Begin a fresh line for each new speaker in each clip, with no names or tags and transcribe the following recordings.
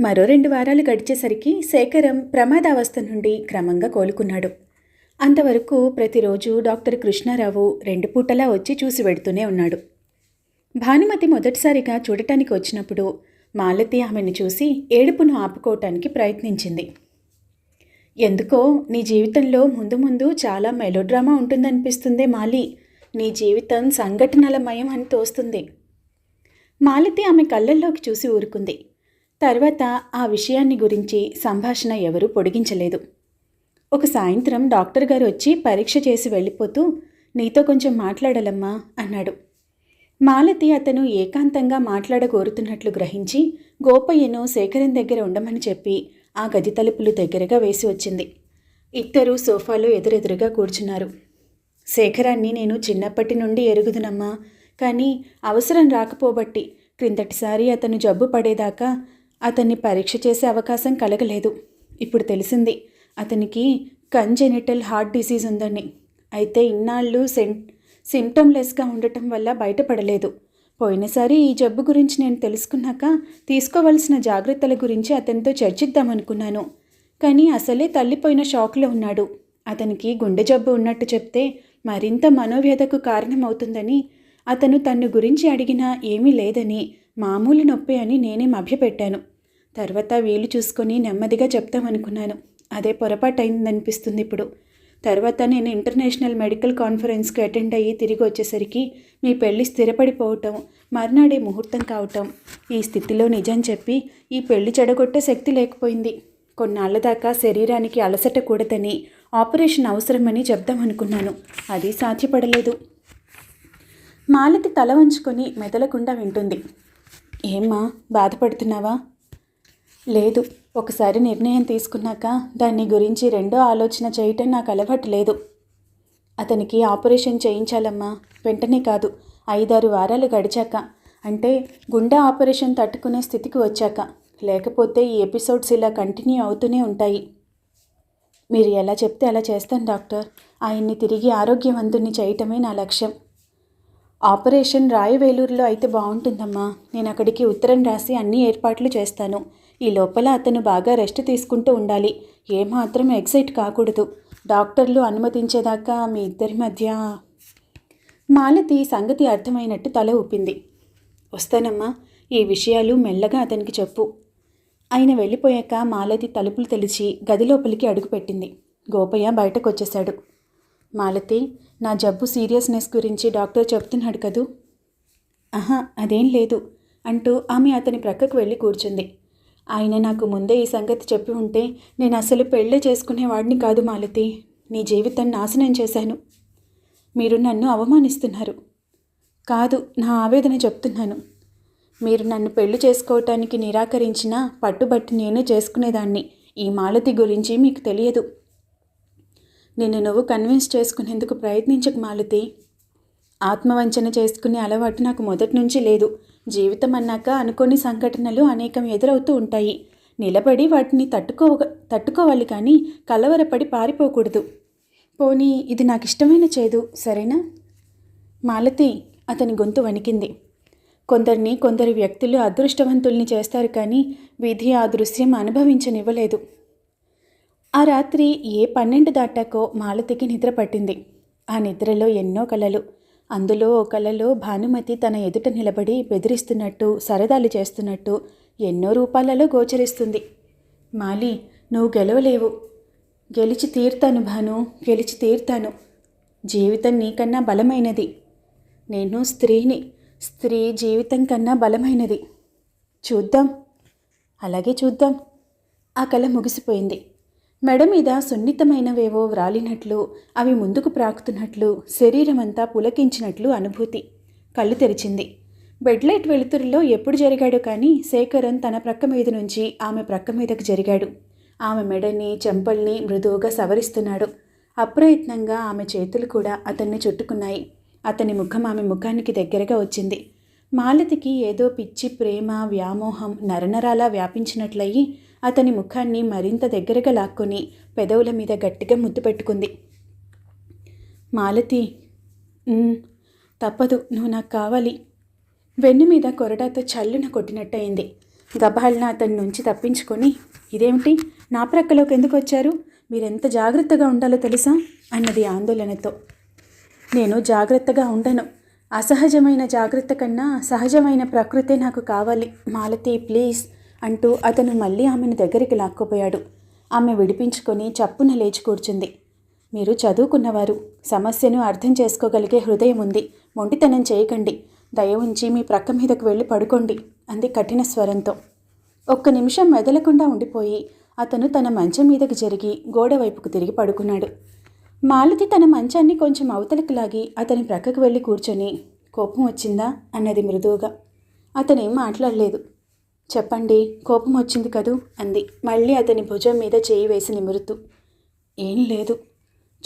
మరో రెండు వారాలు గడిచేసరికి శేఖరం ప్రమాదావస్థ నుండి క్రమంగా కోలుకున్నాడు. అంతవరకు ప్రతిరోజు డాక్టర్ కృష్ణారావు రెండు పూటలా వచ్చి చూసి వెడుతూనే ఉన్నాడు. భానుమతి మొదటిసారిగా చూడటానికి వచ్చినప్పుడు మాలతి ఆమెను చూసి ఏడుపును ఆపుకోవటానికి ప్రయత్నించింది. ఎందుకో నీ జీవితంలో ముందు ముందు చాలా మెలోడ్రామా ఉంటుందనిపిస్తుందే మాలి. నీ జీవితం సంఘటనలమయం అని తోస్తుంది. మాలతి ఆమె కళ్ళల్లోకి చూసి ఊరుకుంది. తర్వాత ఆ విషయాన్ని గురించి సంభాషణ ఎవరూ పొడిగించలేదు. ఒక సాయంత్రం డాక్టర్ గారు వచ్చి పరీక్ష చేసి వెళ్ళిపోతూ నీతో కొంచెం మాట్లాడాలమ్మా అన్నాడు. మాలతి అతను ఏకాంతంగా మాట్లాడగోరుతున్నట్లు గ్రహించి గోపయ్యను శేఖరం దగ్గర ఉండమని చెప్పి ఆ గది తలుపులు దగ్గరగా వేసి వచ్చింది. ఇద్దరు సోఫాలో ఎదురెదురుగా కూర్చున్నారు. శేఖరాన్ని నేను చిన్నప్పటి నుండి ఎరుగుదునమ్మా. కానీ అవసరం రాకపోబట్టి క్రిందటిసారి అతను జబ్బు పడేదాకా అతన్ని పరీక్ష చేసే అవకాశం కలగలేదు. ఇప్పుడు తెలిసింది. అతనికి కంజెనిటల్ హార్ట్ డిసీజ్ ఉందని. అయితే ఇన్నాళ్ళు సెం సిమ్టమ్లెస్గా ఉండటం వల్ల బయటపడలేదు. పోయినసారి ఈ జబ్బు గురించి నేను తెలుసుకున్నాక తీసుకోవాల్సిన జాగ్రత్తల గురించి అతనితో చర్చిద్దామనుకున్నాను. కానీ అసలే తల్లిపోయిన షాక్లో ఉన్నాడు. అతనికి గుండె జబ్బు ఉన్నట్టు చెప్తే మరింత మనోవ్యధకు కారణమవుతుందని అతను తన్ను గురించి అడిగినా ఏమీ లేదని మామూలు నొప్పి అని నేనే మభ్యపెట్టాను. తర్వాత వీలు చూసుకొని నెమ్మదిగా చెప్తామనుకున్నాను అదే పొరపాటు అయిందనిపిస్తుంది ఇప్పుడు. తర్వాత నేను ఇంటర్నేషనల్ మెడికల్ కాన్ఫరెన్స్కి అటెండ్ అయ్యి తిరిగి వచ్చేసరికి మీ పెళ్ళి స్థిరపడిపోవటం మర్నాడే ముహూర్తం కావటం ఈ స్థితిలో నిజం చెప్పి ఈ పెళ్ళి చెడగొట్టే శక్తి లేకపోయింది. కొన్నాళ్ళ దాకా శరీరానికి అలసట కూడదని ఆపరేషన్ అవసరమని చెప్దామనుకున్నాను అది సాధ్యపడలేదు. మాలతి తల వంచుకొని మెదలకుండా వింటుంది. ఏమ్మా బాధపడుతున్నావా? లేదు. ఒకసారి నిర్ణయం తీసుకున్నాక దాన్ని గురించి రెండో ఆలోచన చేయటం నాకు అలవాటు లేదు. అతనికి ఆపరేషన్ చేయించాలమ్మా. వెంటనే కాదు. ఐదారు వారాలు గడిచాక. అంటే గుండె ఆపరేషన్ తట్టుకునే స్థితికి వచ్చాక. లేకపోతే ఈ ఎపిసోడ్స్ ఇలా కంటిన్యూ అవుతూనే ఉంటాయి. మీరు ఎలా చెప్తే అలా చేస్తాను డాక్టర్. ఆయన్ని తిరిగి ఆరోగ్యవంతుని చేయటమే నా లక్ష్యం. ఆపరేషన్ రాయవేలూరులో అయితే బాగుంటుందమ్మా. నేను అక్కడికి ఉత్తరం రాసి అన్ని ఏర్పాట్లు చేస్తాను. ఈ లోపల అతను బాగా రెస్ట్ తీసుకుంటూ ఉండాలి. ఏమాత్రం ఎక్సైట్ కాకూడదు. డాక్టర్లు అనుమతించేదాకా మీ ఇద్దరి మధ్య. మాలతి సంగతి అర్థమైనట్టు తల ఊపింది. వస్తానమ్మా ఈ విషయాలు మెల్లగా అతనికి చెప్పు. ఆయన వెళ్ళిపోయాక మాలతి తలుపులు తెలిసి గది లోపలికి అడుగుపెట్టింది. గోపయ్య బయటకు వచ్చేశాడు మాలతి నా జబ్బు సీరియస్నెస్ గురించి డాక్టర్ చెప్తున్నాడు కదూ? ఆహా అదేం లేదు అంటూ ఆమె అతని ప్రక్కకు వెళ్ళి కూర్చుంది. ఆయన నాకు ముందే ఈ సంగతి చెప్పి ఉంటే నేను అసలు పెళ్ళే చేసుకునేవాడిని కాదు మాలతి. నీ జీవితం నాశనం చేశాను. మీరు నన్ను అవమానిస్తున్నారు. కాదు నా ఆవేదన చెప్తున్నాను. మీరు నన్ను పెళ్ళి చేసుకోవటానికి నిరాకరించినా పట్టుబట్టి నేనే చేసుకునేదాన్ని. ఈ మాలతి గురించి మీకు తెలియదు. నిన్ను నువ్వు కన్విన్స్ చేసుకునేందుకు ప్రయత్నించకు మాలతి. ఆత్మవంచన చేసుకునే అలవాటు నాకు మొదటి నుంచి లేదు. జీవితం అన్నాక అనుకోని సంఘటనలు అనేకం ఎదురవుతూ ఉంటాయి. నిలబడి వాటిని తట్టుకో తట్టుకోవాలి కానీ కలవరపడి పారిపోకూడదు. పోనీ ఇది నాకు ఇష్టమైన చేదు సరేనా? మాలతి అతని గొంతు వణికింది. కొందరిని కొందరు వ్యక్తులు అదృష్టవంతుల్ని చేస్తారు కానీ విధి ఆ దృశ్యం అనుభవించనివ్వలేదు. ఆ రాత్రి ఏ పన్నెండు దాటాకో మాలతికి నిద్ర పట్టింది. ఆ నిద్రలో ఎన్నో కలలు. అందులో ఓ కలలో భానుమతి తన ఎదుట నిలబడి బెదిరిస్తున్నట్టు సరదాలు చేస్తున్నట్టు ఎన్నో రూపాలలో గోచరిస్తుంది. మాలి నువ్వు గెలవలేవు. గెలిచి తీర్తాను భాను గెలిచి తీర్తాను. జీవితం నీకన్నా బలమైనది. నేను స్త్రీని స్త్రీ జీవితం కన్నా బలమైనది. చూద్దాం. అలాగే చూద్దాం. ఆ కళ ముగిసిపోయింది. మెడ మీద సున్నితమైనవేవో వ్రాలినట్లు అవి ముందుకు ప్రాకుతున్నట్లు శరీరమంతా పులకించినట్లు అనుభూతి. కళ్ళు తెరిచింది. బెడ్లైట్ వెలుతురులో ఎప్పుడు జరిగాడు కానీ శేఖరన్ తన ప్రక్క మీద నుంచి ఆమె ప్రక్క మీదకు జరిగాడు. ఆమె మెడని చెంపల్ని మృదువుగా సవరిస్తున్నాడు. అప్రయత్నంగా ఆమె చేతులు కూడా అతన్ని చుట్టుకున్నాయి. అతని ముఖం ఆమె ముఖానికి దగ్గరగా వచ్చింది. మాలతికి ఏదో పిచ్చి ప్రేమ వ్యామోహం నరనరాలా వ్యాపించినట్లయి అతని ముఖాన్ని మరింత దగ్గరగా లాక్కొని పెదవుల మీద గట్టిగా ముద్దు పెట్టుకుంది. మాలతి తప్పదు నువ్వు నాకు కావాలి. వెన్ను మీద కొరడాతో చల్లున కొట్టినట్టయింది. గబాల్న అతని నుంచి తప్పించుకొని ఇదేమిటి? నా ప్రక్కలోకి ఎందుకు వచ్చారు? మీరెంత జాగ్రత్తగా ఉండాలో తెలుసా? అన్నది ఆందోళనతో. నేను జాగ్రత్తగా ఉండను. అసహజమైన జాగ్రత్త కన్నా సహజమైన ప్రకృతే నాకు కావాలి. మాలతి ప్లీజ్ అంటూ అతను మళ్ళీ ఆమెను దగ్గరికి లాక్కుపోయాడు. ఆమె విడిపించుకొని చప్పున లేచి కూర్చుంది. మీరు చదువుకున్నవారు సమస్యను అర్థం చేసుకోగలిగే హృదయం ఉంది. మొండితనం చేయకండి. దయ ఉంచి మీ ప్రక్క మీదకు వెళ్ళి పడుకోండి అంది కఠిన స్వరంతో. ఒక్క నిమిషం మెదలకుండా ఉండిపోయి అతను తన మంచం మీదకి జరిగి గోడ వైపుకు తిరిగి పడుకున్నాడు. మాలతి తన మంచాన్ని కొంచెం అవతలకు లాగి అతని ప్రక్కకు వెళ్ళి కూర్చొని కోపం వచ్చిందా? అన్నది మృదువుగా. అతనేం మాట్లాడలేదు. చెప్పండి కోపం వచ్చింది కదూ? అంది. మళ్ళీ అతని భుజం మీద చేయి వేసి నిమురుతూ. ఏం లేదు.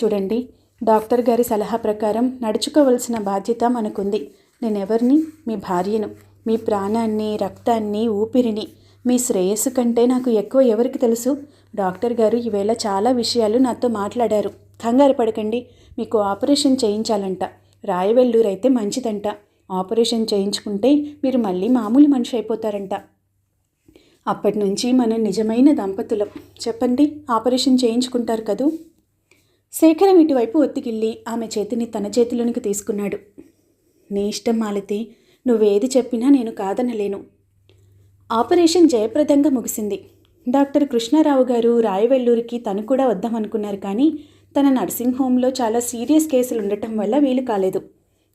చూడండి డాక్టర్ గారి సలహా ప్రకారం నడుచుకోవలసిన బాధ్యత మనకుంది. నేనెవరిని? మీ భార్యను. మీ ప్రాణాన్ని రక్తాన్ని ఊపిరిని. మీ శ్రేయస్సు కంటే నాకు ఎక్కువ ఎవరికి తెలుసు? డాక్టర్ గారు ఈవేళ చాలా విషయాలు నాతో మాట్లాడారు. కంగారు పడకండి మీకు ఆపరేషన్ చేయించాలంట. రాయవెల్లూరు అయితే మంచిదంట. ఆపరేషన్ చేయించుకుంటే మీరు మళ్ళీ మామూలు మనిషి అయిపోతారంట. అప్పటి నుంచి మనం నిజమైన దంపతులం. చెప్పండి ఆపరేషన్ చేయించుకుంటారు కదూ? శేఖరం ఇటువైపు ఒత్తికెళ్ళి ఆమె చేతిని తన చేతిలోనికి తీసుకున్నాడు. నీ ఇష్టం మాలతి నువ్వేది చెప్పినా నేను కాదనలేను. ఆపరేషన్ జయప్రదంగా ముగిసింది. డాక్టర్ కృష్ణారావు గారు రాయవెల్లూరికి తను కూడా వద్దామనుకున్నారు కానీ తన నర్సింగ్ హోంలో చాలా సీరియస్ కేసులు ఉండటం వల్ల వీలు కాలేదు.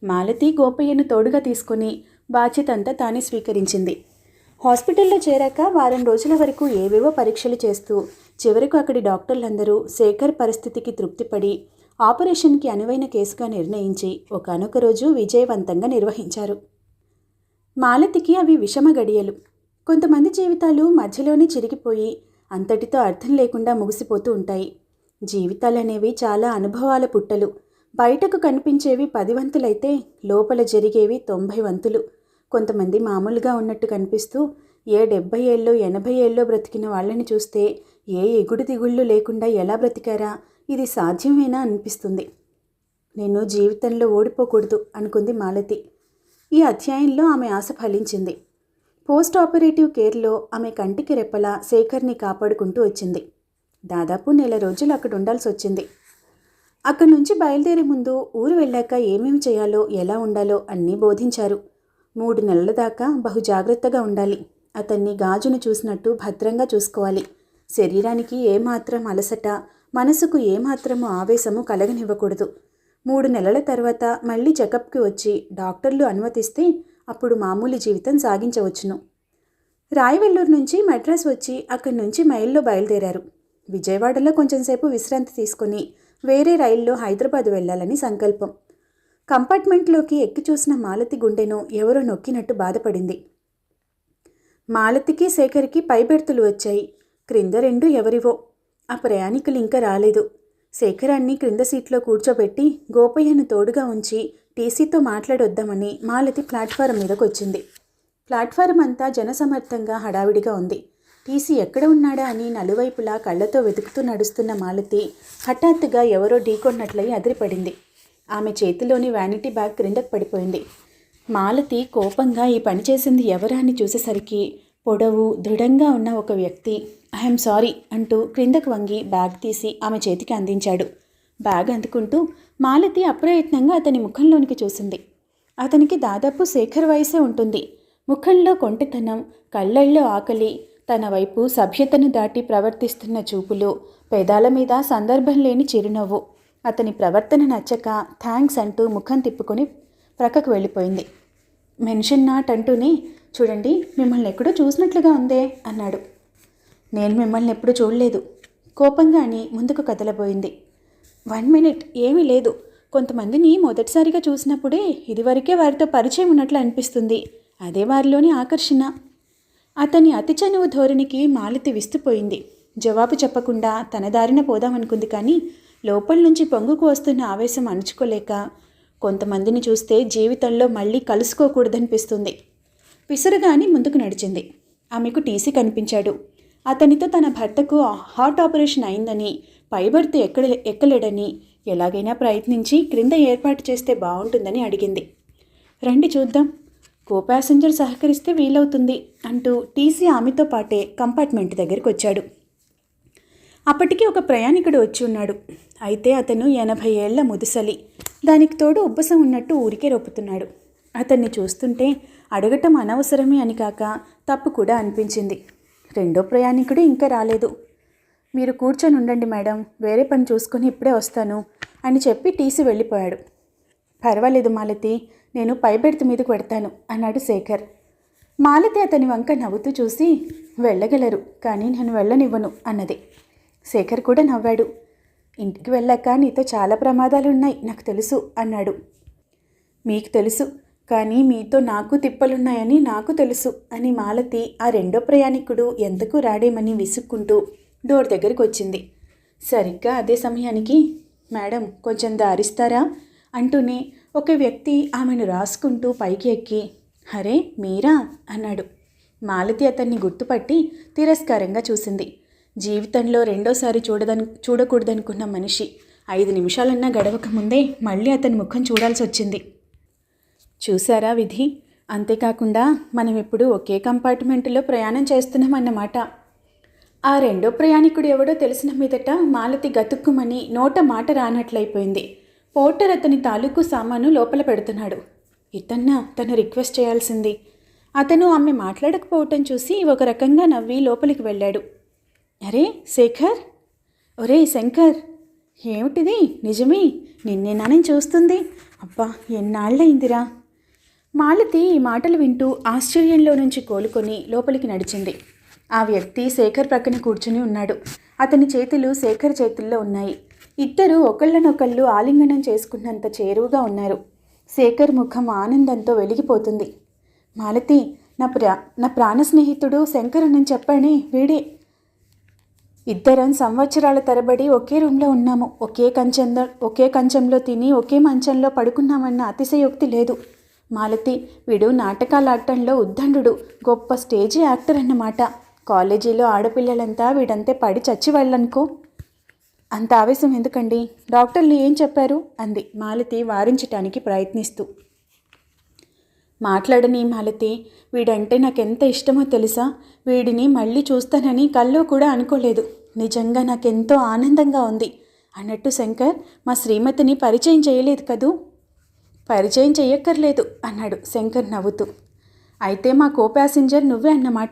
మాలతి గోపయ్యను తోడుగా తీసుకొని బాధ్యత అంతా తానే స్వీకరించింది. హాస్పిటల్లో చేరాక వారం రోజుల వరకు ఏవేవో పరీక్షలు చేస్తూ చివరకు అక్కడి డాక్టర్లందరూ శేఖర్ పరిస్థితికి తృప్తిపడి ఆపరేషన్కి అనువైన కేసుగా నిర్ణయించి ఒకనొక రోజు విజయవంతంగా నిర్వహించారు. మాలతికి అవి విషమ గడియలు. కొంతమంది జీవితాలు మధ్యలోనే చిరిగిపోయి అంతటితో అర్థం లేకుండా ముగిసిపోతూ ఉంటాయి. జీవితాలనేవి చాలా అనుభవాల పుట్టలు. బయటకు కనిపించేవి పది వంతులైతే లోపల జరిగేవి తొంభై వంతులు. కొంతమంది మామూలుగా ఉన్నట్టు కనిపిస్తూ ఏ డెబ్బై ఏళ్ళో ఎనభై ఏళ్ళో బ్రతికిన వాళ్ళని చూస్తే ఏ ఎగుడు దిగుళ్ళు లేకుండా ఎలా బ్రతికారా? ఇది సాధ్యమేనా అనిపిస్తుంది. నేను జీవితంలో ఓడిపోకూడదు అనుకుంది మాలతి. ఈ అధ్యాయంలో ఆమె ఆశ ఫలించింది. పోస్ట్ ఆపరేటివ్ కేర్లో ఆమె కంటికి రెప్పలా శేఖర్ని కాపాడుకుంటూ వచ్చింది. దాదాపు నెల రోజులు అక్కడ ఉండాల్సి వచ్చింది. అక్కడి నుంచి బయలుదేరే ముందు ఊరు వెళ్ళాక ఏమేమి చేయాలో ఎలా ఉండాలో అన్నీ బోధించారు. మూడు నెలల దాకా బహు జాగ్రత్తగా ఉండాలి. అతన్ని గాజును చూసినట్టు భద్రంగా చూసుకోవాలి. శరీరానికి ఏమాత్రం అలసట మనసుకు ఏమాత్రము ఆవేశము కలగనివ్వకూడదు. మూడు నెలల తర్వాత మళ్ళీ చెకప్కి వచ్చి డాక్టర్లు అనుమతిస్తే అప్పుడు మామూలు జీవితం సాగించవచ్చును. రాయవెల్లూరు నుంచి మద్రాసు వచ్చి అక్కడి నుంచి మైల్లో బయలుదేరారు. విజయవాడలో కొంచెంసేపు విశ్రాంతి తీసుకొని వేరే రైల్లో హైదరాబాద్ వెళ్ళాలని సంకల్పం. కంపార్ట్మెంట్లోకి ఎక్కి చూసిన మాలతి గుండెను ఎవరో నొక్కినట్టు బాధపడింది. మాలతికి శేఖర్కి పైబెర్తులు వచ్చాయి. క్రింద రెండు ఎవరివో. ఆ ప్రయాణికులు ఇంకా రాలేదు. శేఖరాన్ని క్రింద సీట్లో కూర్చోబెట్టి గోపయ్యను తోడుగా ఉంచి టీసీతో మాట్లాడొద్దామని మాలతి ప్లాట్ఫారం మీదకు వచ్చింది ప్లాట్ఫారం అంతా జనసమర్థంగా హడావిడిగా ఉంది. టీసీ ఎక్కడ ఉన్నాడా అని నలువైపులా కళ్ళతో వెతుకుతూ నడుస్తున్న మాలతి హఠాత్తుగా ఎవరో ఢీకొన్నట్లయి అదిరిపడింది. ఆమె చేతిలోని వ్యానిటీ బ్యాగ్ క్రిందకు పడిపోయింది. మాలతి కోపంగా ఈ పని చేసింది ఎవరా అని చూసేసరికి పొడవు దృఢంగా ఉన్న ఒక వ్యక్తి. ఐఎమ్ సారీ అంటూ క్రిందకు వంగి బ్యాగ్ తీసి ఆమె చేతికి అందించాడు. బ్యాగ్ అందుకుంటూ మాలతి అప్రయత్నంగా అతని ముఖంలోనికి చూసింది. అతనికి దాదాపు శేఖర్ వయసే ఉంటుంది. ముఖంలో కొంటతనం కళ్ళల్లో ఆకలి తన వైపు సభ్యతను దాటి ప్రవర్తిస్తున్న చూపులు పెదాల మీద సందర్భం లేని చిరునవ్వు. అతని ప్రవర్తన నచ్చక థ్యాంక్స్ అంటూ ముఖం తిప్పుకొని ప్రక్కకు వెళ్ళిపోయింది. మెన్షన్ నాట్ అంటూనే చూడండి మిమ్మల్ని ఎక్కడో చూసినట్లుగా ఉందే అన్నాడు. నేను మిమ్మల్ని ఎప్పుడు చూడలేదు. కోపంగా అని ముందుకు కదలబోయింది. వన్ మినిట్ ఏమీ లేదు. కొంతమందిని మొదటిసారిగా చూసినప్పుడే ఇదివరకే వారితో పరిచయం ఉన్నట్లు అనిపిస్తుంది. అదే వారిలోని ఆకర్షణ. అతని అతి చనువు ధోరణికి మాలతి విస్తుపోయింది. జవాబు చెప్పకుండా తన దారిన పోదామనుకుంది కానీ లోపల నుంచి పొంగుకు వస్తున్న ఆవేశం అణుచుకోలేక కొంతమందిని చూస్తే జీవితంలో మళ్ళీ కలుసుకోకూడదనిపిస్తుంది. విసురుగాని ముందుకు నడిచింది. ఆమెకు టీసీ కనిపించాడు. అతనితో తన భర్తకు హార్ట్ ఆపరేషన్ అయిందని పైబర్త్ ఎక్కడ ఎక్కలేడని ఎలాగైనా ప్రయత్నించి క్రింద ఏర్పాటు చేస్తే బాగుంటుందని అడిగింది. రండి చూద్దాం. కో ప్యాసింజర్ సహకరిస్తే వీలవుతుంది అంటూ టీసీ ఆమెతో పాటే కంపార్ట్మెంట్ దగ్గరికి వచ్చాడు అప్పటికి ఒక ప్రయాణికుడు వచ్చి ఉన్నాడు. అయితే అతను ఎనభై ఏళ్ళ ముదుసలి. దానికి తోడు ఉబ్బసం ఉన్నట్టు ఊరికే రొప్పుతున్నాడు. అతన్ని చూస్తుంటే అడగటం అనవసరమే అని కాక తప్పు కూడా అనిపించింది. రెండో ప్రయాణికుడు ఇంకా రాలేదు. మీరు కూర్చొని ఉండండి మేడం వేరే పని చూసుకొని ఇప్పుడే వస్తాను అని చెప్పి టీసీ వెళ్ళిపోయాడు. పర్వాలేదు మాలతి నేను పై బెర్త్ మీదకు పెడతాను అన్నాడు శేఖర్. మాలతి అతని వంక నవ్వుతూ చూసి వెళ్ళగలరు కానీ నేను వెళ్ళనివ్వను అన్నది. శేఖర్ కూడా నవ్వాడు. ఇంటికి వెళ్ళాక నీతో చాలా ప్రమాదాలు ఉన్నాయి నాకు తెలుసు అన్నాడు. మీకు తెలుసు కానీ మీతో నాకు తిప్పలున్నాయని నాకు తెలుసు అని మాలతి ఆ రెండో ప్రయాణికుడు ఎంతకు రాడేమని విసుక్కుంటూ డోర్ దగ్గరికి వచ్చింది. సరిగ్గా అదే సమయానికి మేడం కొంచెం దారిస్తారా? అంటూనే ఒక వ్యక్తి ఆమెను రాసుకుంటూ పైకి ఎక్కి హరే మీరా? అన్నాడు. మాలతి అతన్ని గుర్తుపట్టి తిరస్కారంగా చూసింది. జీవితంలో రెండోసారి చూడదను చూడకూడదనుకున్న మనిషి. ఐదు నిమిషాలన్నా గడవక ముందే మళ్ళీ అతని ముఖం చూడాల్సి వచ్చింది చూసారా విధి? అంతేకాకుండా మనం ఇప్పుడు ఒకే కంపార్ట్మెంట్లో ప్రయాణం చేస్తున్నామన్నమాట. ఆ రెండో ప్రయాణికుడు ఎవడో తెలిసిన మీదట మాలతి గతుక్కుమని నోట మాట రానట్లయిపోయింది. పోర్టర్ అతని తాలూకు సామాను లోపల పెడుతున్నాడు. ఇతన్నా తను రిక్వెస్ట్ చేయాల్సింది. అతను ఆమె మాట్లాడకపోవటం చూసి ఒక రకంగా నవ్వి లోపలికి వెళ్ళాడు. అరే శేఖర్? ఒరే శంకర్ ఏమిటిది? నిజమే నిన్నేనా నేను చూస్తుంది. అబ్బా ఎన్నాళ్ళయిందిరా? మాలతి ఈ మాటలు వింటూ ఆశ్చర్యంలో నుంచి కోలుకొని లోపలికి నడిచింది. ఆ వ్యక్తి శేఖర్ ప్రక్కన కూర్చుని ఉన్నాడు. అతని చేతులు శేఖర్ చేతుల్లో ఉన్నాయి. ఇద్దరు ఒకళ్ళనొకళ్ళు ఆలింగనం చేసుకున్నంత చేరువుగా ఉన్నారు. శేఖర్ ముఖం ఆనందంతో వెలిగిపోతుంది. మాలతి నా ప్రా నా ప్రాణ స్నేహితుడు శంకర్ అని చెప్పానే వీడే. ఇద్దరం సంవత్సరాల తరబడి ఒకే రూమ్లో ఉన్నాము. ఒకే కంచంలో ఒకే కంచంలో తిని ఒకే మంచంలో పడుకున్నామన్న అతిశయోక్తి లేదు. మాలతి వీడు నాటకాలు ఆడటంలో ఉద్దండు గొప్ప స్టేజీ యాక్టర్ అన్నమాట. కాలేజీలో ఆడపిల్లలంతా వీడంతే పడి చచ్చి వాళ్ళనుకో అంత ఆవేశం ఎందుకండి? డాక్టర్లు ఏం చెప్పారు? అంది మాలతి వారించటానికి ప్రయత్నిస్తూ. మాట్లాడని మాలతి వీడంటే నాకెంత ఇష్టమో తెలుసా? వీడిని మళ్ళీ చూస్తానని కల్లో కూడా అనుకోలేదు. నిజంగా నాకెంతో ఆనందంగా ఉంది. అన్నట్టు శంకర్ మా శ్రీమతిని పరిచయం చేయలేదు కదూ? పరిచయం చెయ్యక్కర్లేదు అన్నాడు శంకర్ నవ్వుతూ. అయితే మా కో ప్యాసింజర్ నువ్వే అన్నమాట.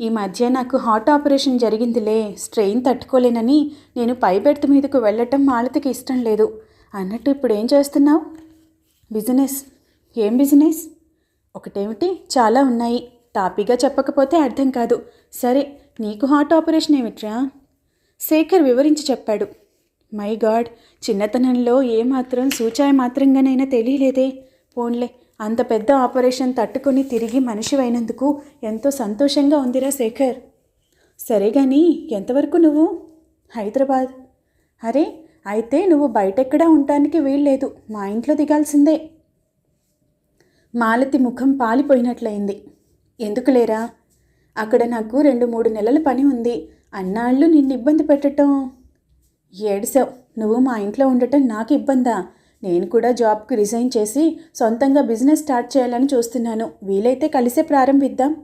ఈ మధ్య నాకు హార్ట్ ఆపరేషన్ జరిగిందిలే స్ట్రెయిన్ తట్టుకోలేనని నేను పై బెర్త్ మీదకు వెళ్ళటం మాలతికి ఇష్టం లేదు. అన్నట్టు ఇప్పుడు ఏం చేస్తున్నావు? బిజినెస్. ఏం బిజినెస్? ఒకటేమిటి? చాలా ఉన్నాయి. తాపీగా చెప్పకపోతే అర్థం కాదు. సరే నీకు హార్ట్ ఆపరేషన్ ఏమిట్రా? శేఖర్ వివరించి చెప్పాడు. మై గాడ్ చిన్నతనంలో ఏమాత్రం సూచాయ మాత్రంగానైనా తెలియలేదే. పోన్లే అంత పెద్ద ఆపరేషన్ తట్టుకొని తిరిగి మనిషివైనందుకు ఎంతో సంతోషంగా ఉందిరా శేఖర్. సరే కానీ ఎంతవరకు నువ్వు? హైదరాబాద్. అరే అయితే నువ్వు బయటెక్కడా ఉండటానికి వీల్లేదు మా ఇంట్లో దిగాల్సిందే. మాలతి ముఖం పాలిపోయినట్లయింది. ఎందుకు లేరా అక్కడ నాకు రెండు మూడు నెలల పని ఉంది. అన్నాళ్ళు నిన్ను ఇబ్బంది పెట్టటం. ఏడిసావు. నువ్వు మా ఇంట్లో ఉండటం నాకు ఇబ్బందా? నేను కూడా జాబ్కి రిజైన్ చేసి సొంతంగా బిజినెస్ స్టార్ట్ చేయాలని చూస్తున్నాను. వీలైతే కలిసే ప్రారంభిద్దాం.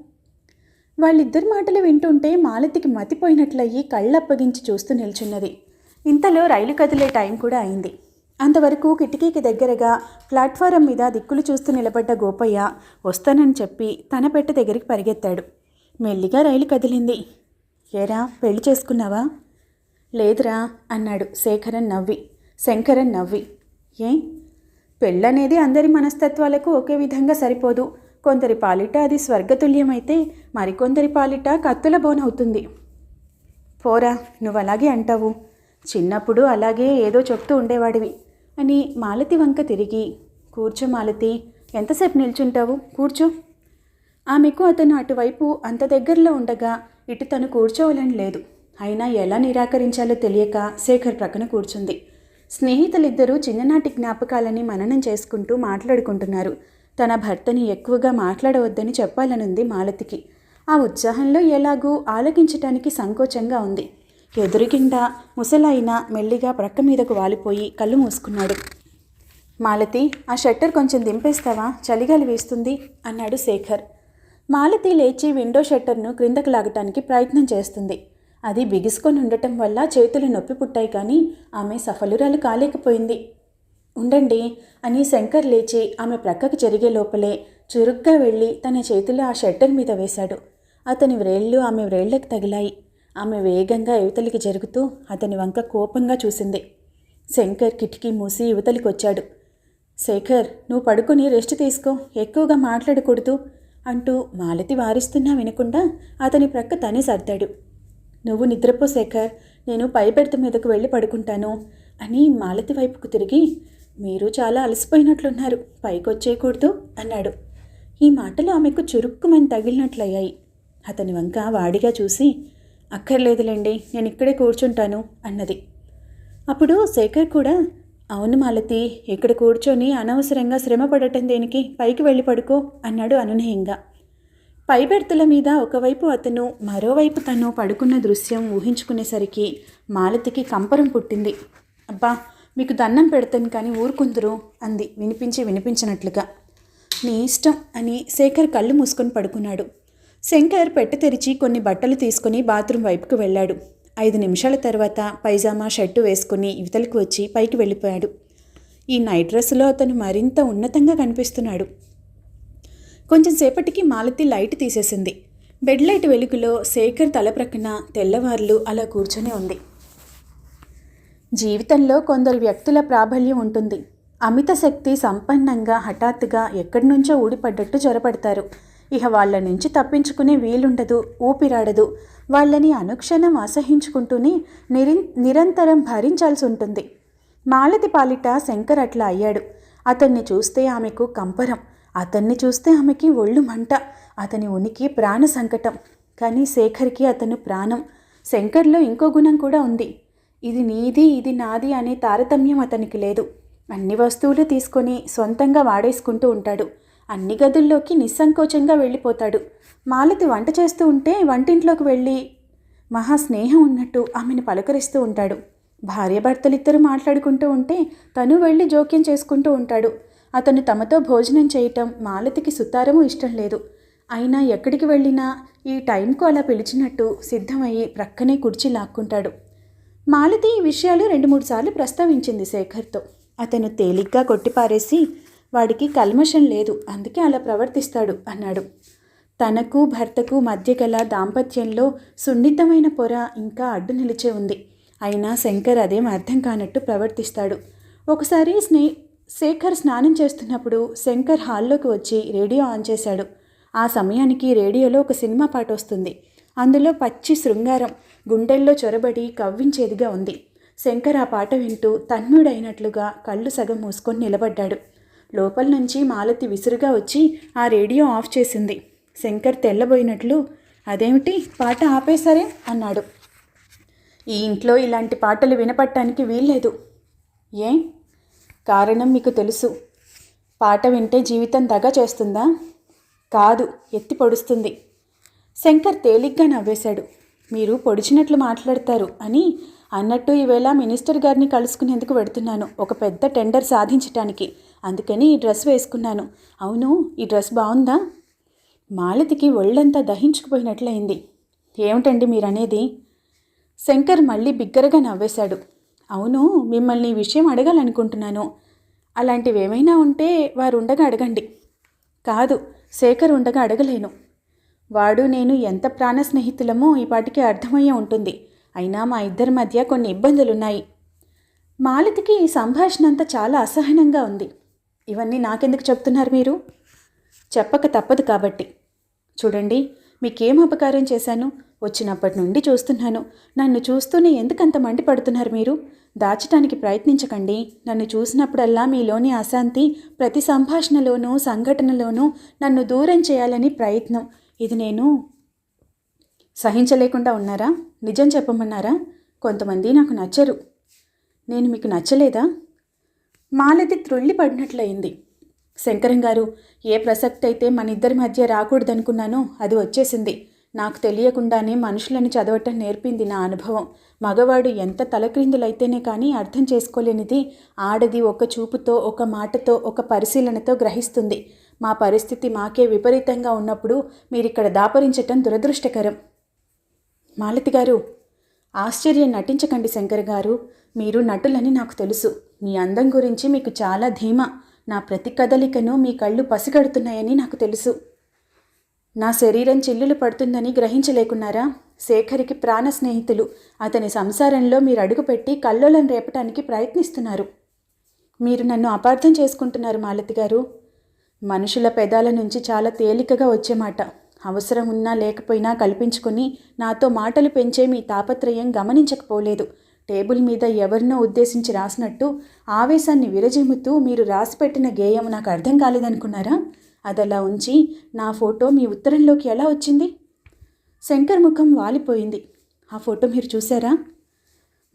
వాళ్ళిద్దరి మాటలు వింటుంటే మాలతికి మతిపోయినట్లయి కళ్ళప్పగించి చూస్తూ నిల్చున్నది. ఇంతలో రైలు కదిలే టైం కూడా అయింది. అంతవరకు కిటికీకి దగ్గరగా ప్లాట్ఫారం మీద దిక్కులు చూస్తూ నిలబడ్డ గోపయ్య వస్తానని చెప్పి తన పెట్టె దగ్గరికి పరిగెత్తాడు. మెల్లిగా రైలు కదిలింది. ఏరా పెళ్ళి చేసుకున్నావా? లేదురా అన్నాడు శేఖరన్ నవ్వి శంకరన్ నవ్వి. ఏ? పెళ్ళనేది అందరి మనస్తత్వాలకు ఒకే విధంగా సరిపోదు. కొందరి పాలిట అది స్వర్గతుల్యమైతే మరికొందరి పాలిట కత్తుల బోనవుతుంది. పోరా నువ్వు అలాగే అంటావు. చిన్నప్పుడు అలాగే ఏదో చెప్తూ ఉండేవాడివి. అని మాలతి వంక తిరిగి కూర్చో మాలతి ఎంతసేపు నిల్చుంటావు? కూర్చో. ఆమెకు అతను అటువైపు అంత దగ్గరలో ఉండగా ఇటు తను కూర్చోవాలని లేదు. అయినా ఎలా నిరాకరించాలో తెలియక శేఖర్ ప్రక్కన కూర్చుంది. స్నేహితులిద్దరూ చిన్ననాటి జ్ఞాపకాలని మననం చేసుకుంటూ మాట్లాడుకుంటున్నారు. తన భర్తని ఎక్కువగా మాట్లాడవద్దని చెప్పాలనుంది మాలతికి. ఆ ఉత్సాహంలో ఎలాగూ ఆలకించటానికి సంకోచంగా ఉంది. ఎదురుగిండా ముసలైన మెల్లిగా ప్రక్క మీదకు వాలిపోయి కళ్ళు మూసుకున్నాడు. మాలతి ఆ షట్టర్ కొంచెం దింపేస్తావా? చలిగాలి వేస్తుంది అన్నాడు శేఖర్. మాలతి లేచి విండో షట్టర్ను క్రిందకు లాగటానికి ప్రయత్నం చేస్తుంది. అది బిగుసుకొని ఉండటం వల్ల చేతులు నొప్పి పుట్టాయి కానీ ఆమె సఫలురాలు కాలేకపోయింది. ఉండండి అని శంకర్ లేచి ఆమె ప్రక్కకు జరిగే లోపలే చురుగ్గా వెళ్ళి తన చేతులు ఆ షట్టర్ మీద వేశాడు. అతని వ్రేళ్ళు ఆమె వ్రేళ్ళకు తగిలాయి. ఆమె వేగంగా యువతలికి జరుగుతూ అతని వంక కోపంగా చూసింది. శంకర్ కిటికీ మూసి యువతలికి వచ్చాడు శేఖర్ నువ్వు పడుకొని రెస్ట్ తీసుకో. ఎక్కువగా మాట్లాడకూడదు. అంటూ మాలతి వారిస్తున్నా వినకుండా అతని ప్రక్క తనే సర్దాడు. నువ్వు నిద్రపో శేఖర్ నేను పైపెడత మీదకు వెళ్ళి పడుకుంటాను అని మాలతి వైపుకు తిరిగి మీరు చాలా అలసిపోయినట్లున్నారు పైకి వచ్చేయకూడదు అన్నాడు. ఈ మాటలు ఆమెకు చురుక్కుమని తగిలినట్లయ్యాయి. అతని వంక వాడిగా చూసి అక్కర్లేదులేండి నేను ఇక్కడే కూర్చుంటాను అన్నది. అప్పుడు శేఖర్ కూడా అవును మాలతి ఇక్కడ కూర్చొని అనవసరంగా శ్రమ పడటం దేనికి? పైకి వెళ్ళి పడుకో అన్నాడు అనునయంగా. పై బెర్తుల మీద ఒకవైపు అతను మరోవైపు తను పడుకున్న దృశ్యం ఊహించుకునేసరికి మాలతికి కంపరం పుట్టింది. అబ్బా మీకు దండం పెడతాను కానీ ఊరుకుందరు అంది వినిపించి వినిపించినట్లుగా. నీ ఇష్టం అని శేఖర్ కళ్ళు మూసుకొని పడుకున్నాడు. శంకర్ పెట్టె తెరిచి కొన్ని బట్టలు తీసుకుని బాత్రూమ్ వైపుకు వెళ్ళాడు. ఐదు నిమిషాల తర్వాత పైజామా షర్టు వేసుకుని ఇవతలకు వచ్చి పైకి వెళ్ళిపోయాడు. ఈ నైట్ డ్రెస్సులో అతను మరింత ఉన్నతంగా కనిపిస్తున్నాడు. కొంచెం సేపటికి మాలతి లైట్ తీసేసింది. బెడ్ లైట్ వెలుగులో శేఖర్ తల ప్రక్కన తెల్లవార్లు అలా కూర్చొని ఉంది. జీవితంలో కొందరు వ్యక్తుల ప్రాబల్యం ఉంటుంది. అమిత శక్తి సంపన్నంగా హఠాత్తుగా ఎక్కడి నుంచో ఊడిపడ్డట్టు జ్వరపడతారు ఇహ వాళ్ళ నుంచి తప్పించుకునే వీలుండదు ఊపిరాడదు. వాళ్ళని అనుక్షణం అసహించుకుంటూనే నిరి నిరంతరం భరించాల్సి ఉంటుంది మాలతి పాలిట శంకర్ అట్లా అయ్యాడు. అతన్ని చూస్తే ఆమెకు కంపరం అతన్ని చూస్తే ఆమెకి ఒళ్ళు మంట అతని ఉనికి ప్రాణ సంకటం. కానీ శేఖర్కి అతను ప్రాణం శంకర్లో ఇంకో గుణం కూడా ఉంది. ఇది నీది ఇది నాది అనే తారతమ్యం అతనికి లేదు. అన్ని వస్తువులు తీసుకొని సొంతంగా వాడేసుకుంటూ ఉంటాడు. అన్ని గదుల్లోకి నిస్సంకోచంగా వెళ్ళిపోతాడు. మాలతి వంట చేస్తూ ఉంటే వంటింట్లోకి వెళ్ళి మహా స్నేహం ఉన్నట్టు ఆమెను పలకరిస్తూ ఉంటాడు. భార్యాభర్తలిద్దరూ మాట్లాడుకుంటూ ఉంటే తను వెళ్ళి జోక్యం చేసుకుంటూ ఉంటాడు. అతను తమతో భోజనం చేయటం మాలతికి సుతారము ఇష్టం లేదు. అయినా ఎక్కడికి వెళ్ళినా ఈ టైంకు అలా పిలిచినట్టు సిద్ధమయ్యి ప్రక్కనే కుర్చీ లాక్కుంటాడు. మాలతి ఈ విషయాలు రెండు మూడు సార్లు ప్రస్తావించింది శేఖర్తో. అతను తేలిగ్గా కొట్టిపారేసి వాడికి కల్మషం లేదు అందుకే అలా ప్రవర్తిస్తాడు అన్నాడు. తనకు భర్తకు మధ్య గల దాంపత్యంలో సున్నితమైన పొర ఇంకా అడ్డు నిలిచే ఉంది. అయినా శంకర్ అదేం అర్థం కానట్టు ప్రవర్తిస్తాడు. ఒకసారి స్నే శేఖర్ స్నానం చేస్తున్నప్పుడు శంకర్ హాల్లోకి వచ్చి రేడియో ఆన్ చేశాడు. ఆ సమయానికి రేడియోలో ఒక సినిమా పాట వస్తుంది. అందులో పచ్చి శృంగారం గుండెల్లో చొరబడి కవ్వించేదిగా ఉంది. శంకర్ ఆ పాట వింటూ తన్నుడైనట్లుగా కళ్ళు సగం మూసుకొని నిలబడ్డాడు. లోపల నుంచి మాలతి విసురుగా వచ్చి ఆ రేడియో ఆఫ్ చేసింది. శంకర్ తెల్లబోయినట్లు అదేమిటి? పాట ఆపేసరే అన్నాడు. ఈ ఇంట్లో ఇలాంటి పాటలు వినపట్టానికి వీల్లేదు. ఏ? కారణం మీకు తెలుసు. పాట వింటే జీవితం దగ చేస్తుందా? కాదు ఎత్తి పొడుస్తుంది. శంకర్ తేలిగ్గా నవ్వేశాడు. మీరు పొడిచినట్లు మాట్లాడతారు అని అన్నట్టు ఈవేళ మినిస్టర్ గారిని కలుసుకునేందుకు వెడుతున్నాను. ఒక పెద్ద టెండర్ సాధించటానికి. అందుకని ఈ డ్రెస్ వేసుకున్నాను. అవును ఈ డ్రెస్ బాగుందా? మాలతికి ఒళ్ళంతా దహించుకుపోయినట్లయింది. ఏమిటండి మీరనేది? శంకర్ మళ్ళీ బిగ్గరగా నవ్వేశాడు. అవును మిమ్మల్ని ఈ విషయం అడగాలనుకుంటున్నాను. అలాంటివి ఏమైనా ఉంటే వారు ఉండగా అడగండి. కాదు శేఖర్ ఉండగా అడగలేను. వాడు నేను ఎంత ప్రాణ స్నేహితులమో ఈ పాటికి అర్థమయ్యే ఉంటుంది. అయినా మా ఇద్దరి మధ్య కొన్ని ఇబ్బందులున్నాయి. మాలతికి ఈ సంభాషణ అంతా చాలా అసహనంగా ఉంది. ఇవన్నీ నాకెందుకు చెప్తున్నారు మీరు? చెప్పక తప్పదు కాబట్టి. చూడండి మీకేం అపకారం చేశాను? వచ్చినప్పటి నుండి చూస్తున్నాను. నన్ను చూస్తూనే ఎందుకంత మండిపడుతున్నారు మీరు? దాచటానికి ప్రయత్నించకండి. నన్ను చూసినప్పుడల్లా మీలోని అశాంతి ప్రతి సంభాషణలోనూ సంఘటనలోనూ నన్ను దూరం చేయాలని ప్రయత్నం. ఇది నేను సహించలేకుండా ఉన్నారా? నిజం చెప్పమన్నారా? కొంతమంది నాకు నచ్చరు. నేను మీకు నచ్చలేదా? మాలతి త్రుళ్ళిపడినట్లయింది శంకరం గారు ఏ ప్రసక్తి అయితే మన ఇద్దరి మధ్య రాకూడదనుకున్నానో అది వచ్చేసింది. నాకు తెలియకుండానే మనుషులను చదవటం నేర్పింది నా అనుభవం. మగవాడు ఎంత తలక్రిందులైతేనే కానీ అర్థం చేసుకోలేనిది ఆడది ఒక చూపుతో ఒక మాటతో ఒక పరిశీలనతో గ్రహిస్తుంది. మా పరిస్థితి మాకే విపరీతంగా ఉన్నప్పుడు మీరిక్కడ దాపరించటం దురదృష్టకరం. మాలతి గారు ఆశ్చర్యం నటించకండి శంకర్ గారు. మీరు నటులని నాకు తెలుసు. మీ అందం గురించి మీకు చాలా ధీమా. నా ప్రతి కదలికను మీ కళ్ళు పసిగడుతున్నాయని నాకు తెలుసు. నా శరీరం చిల్లులు పడుతుందని గ్రహించలేకున్నారా? శేఖర్కి ప్రాణ స్నేహితులు. అతని సంసారంలో మీరు అడుగుపెట్టి కల్లోలం రేపటానికి ప్రయత్నిస్తున్నారు. మీరు నన్ను అపార్థం చేసుకుంటున్నారు మాలతి గారు. మనుషుల పెదాల నుంచి చాలా తేలికగా వచ్చే మాట. అవసరం ఉన్నా లేకపోయినా కల్పించుకుని నాతో మాటలు పెంచే మీ తాపత్రయం గమనించకపోలేదు. టేబుల్ మీద ఎవరినో ఉద్దేశించి రాసినట్టు ఆవేశాన్ని విరజిమ్ముతూ మీరు రాసిపెట్టిన గేయం నాకు అర్థం కాలేదనుకున్నారా? అదలా ఉంచి నా ఫోటో మీ ఉత్తరంలోకి ఎలా వచ్చింది? శంకర్ ముఖం వాలిపోయింది. ఆ ఫోటో మీరు చూసారా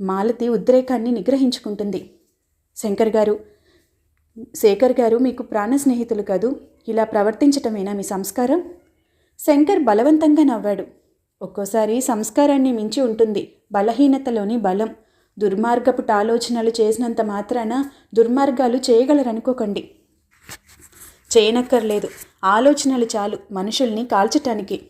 మాలతి ఉద్రేకాన్ని నిగ్రహించుకుంటుంది. శంకర్ గారు శేఖర్ గారు మీకు ప్రాణ స్నేహితులు కాదు ఇలా ప్రవర్తించటమేనా మీ సంస్కారం? శంకర్ బలవంతంగా నవ్వాడు. ఒక్కోసారి సంస్కారాన్ని మించి ఉంటుంది. బలహీనతలోని బలం. దుర్మార్గపు ఆలోచనలు చేసినంత మాత్రాన దుర్మార్గాలు చేయగలరనుకోకండి. చేయనక్కర్లేదు. ఆలోచనలు చాలు మనుషుల్ని కాల్చటానికి.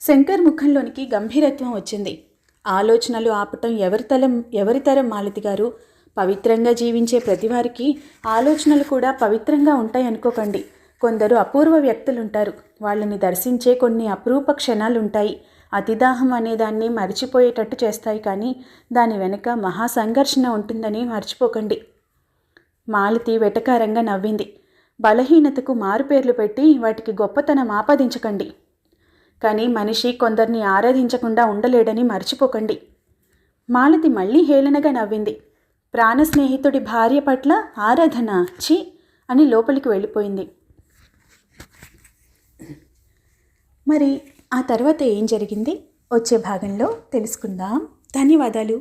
శంకర్ ముఖంలోనికి గంభీరత్వం వచ్చింది. ఆలోచనలు ఆపటం ఎవరితరం ఎవరితరం మాలతి గారు? పవిత్రంగా జీవించే ప్రతివారికి ఆలోచనలు కూడా పవిత్రంగా ఉంటాయనుకోకండి. కొందరు అపూర్వ వ్యక్తులుంటారు. వాళ్ళని దర్శించే కొన్ని అపురూప క్షణాలుంటాయి. అతిదాహం అనేదాన్ని మరిచిపోయేటట్టు చేస్తాయి కానీ దాని వెనుక మహా సంఘర్షణ ఉంటుందని మర్చిపోకండి. మాలతి వెటకారంగా నవ్వింది. బలహీనతకు మారుపేర్లు పెట్టి వాటికి గొప్పతనం ఆపాదించకండి. కానీ మనిషి కొందరిని ఆరాధించకుండా ఉండలేడని మర్చిపోకండి. మాలతి మళ్ళీ హేళనగా నవ్వింది. ప్రాణ స్నేహితుడి భార్య పట్ల ఆరాధన చి అని లోపలికి వెళ్ళిపోయింది. మరి ఆ తర్వాత ఏం జరిగింది? వచ్చే భాగంలో తెలుసుకుందాం. ధన్యవాదాలు.